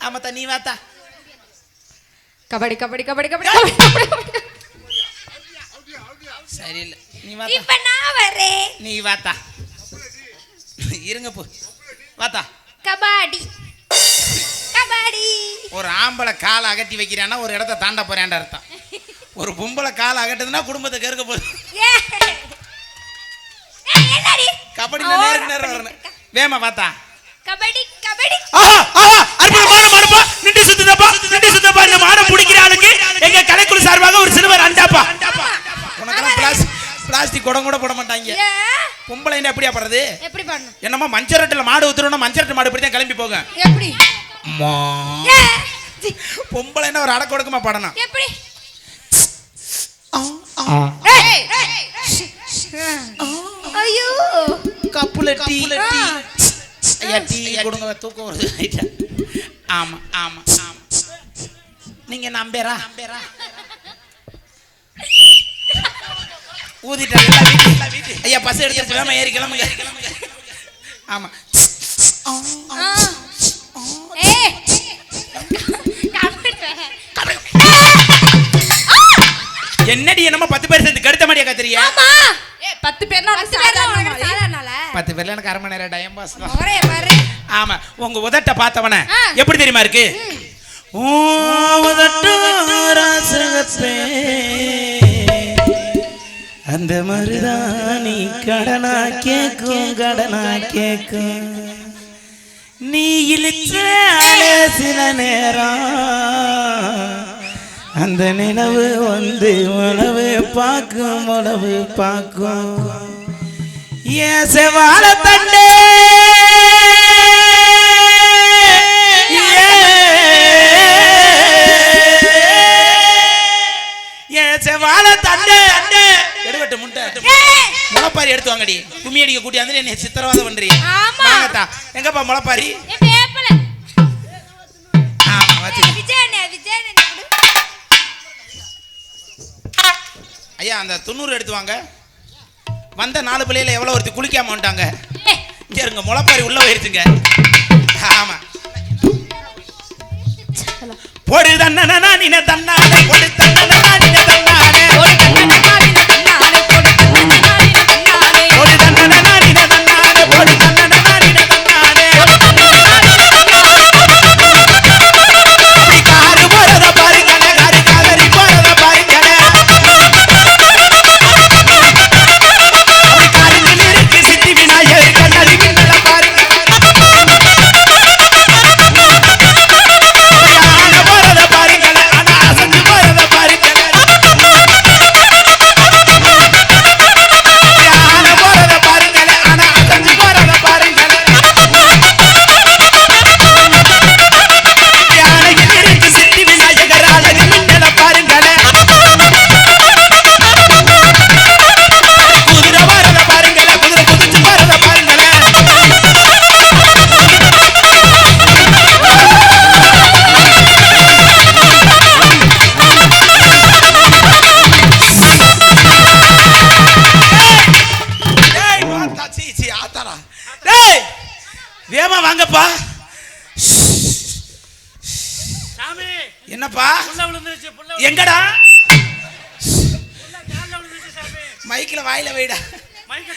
நீ வாத்தா கபடி கபடி கபடி கபடி கபடி, கபடி, கபடி. சரியில்லை. நீ வாத்தா. இப்ப நான் வரேன். நீ வாத்தா. இருங்க போ. வாத்தா. கபாடி. கபாடி. ஒரு ஆம்பளை காலை அகட்டி வைக்கிறான்னா ஒரு இடத்த தாண்ட போறேன்டா அர்த்தம். ஒரு பொம்பளை காலை அகட்டுதுன்னா குடும்பத்தை கேட்க போகுது. ஏ. ஏய், என்னடி? கபடியில் நேருக்கு நேரம் வரணும். வேமா வாத்தா. கபடி கபடி. ஆஹா ஆஹா. பிளாஸ்டிக் குடம் கூட போட மாட்டாங்க. ஏ, பொம்பளை என்ன எப்படியா படுறது எப்படி பண்ணணும்? என்னமோ மஞ்சரட்டில் மாடு ஊத்துறோம்னா மஞ்சரட்டு மாடு இப்படி தான் கிளம்பி போங்க. எப்படி? ஏ, சி, பொம்பளைன்னா ஒரு அடக்க ஒடுக்கமா படணும். எப்படி. ஐயோ. கப்புல டீ. ஐயா டீ கொடுங்க தூக்கம் வருது. ஐயா. ஆமா ஆமா ஆமா. நீங்க நம்பேரா? ஊதிட்டாங்க ஐயா பஸ் எடுத்து வேமா ஏறி கிளம்புங்க. ஆமா. என்னடி என்னமோ பத்து பேர் சேர்ந்து கடுத்த மாடியா கத்துறியா ஆமா. பத்து பேர்னா பத்து பேர்ல எனக்கு அரை மணி நேரம் டைம் பாஸ் பாரு. ஆமா. உங்க உதட்ட பார்த்தவன. எப்படி தெரியுமா இருக்கு? ஊ, உதட்டு ராசகப்பே. அந்த மருதாணி கடனா கேக்கும் கடனா கேக்கும். நீ இழுச்சாலே சில நேரம். அந்த நிலவு வந்து உணவு பார்க்கும் உணவு பார்க்கும். ஏன் செவால தண்டே முளப்பாரி எடுத்து வாங்கடி. கும்மி அடிக்க கூட்டி வந்து என்னை சித்திரவாதம் பண்றீ. ஆமா. வாங்கத்தா. எங்கப்பா முளப்பாரி. ஐயா அந்த தொண்ணூறு எடுத்து வாங்க. வந்த நாலு பிள்ளையில எவ்வளோ ஒருத்தி குளிக்காம வந்துட்டாங்க? இங்க இருங்க முளப்பாரி உள்ள போயிருச்சுங்க. ஆமா. பொடு நின தன்னானே பொடு ஆத்தாடா டேய் வேமா வாங்கப்பா. சாமி. என்னப்பா? புள்ள விழுந்துருச்சு புள்ள எங்கடா? கால்ல விழுந்துருச்சு சாமி. மைக்கில் வாயில வைடா. மைக்க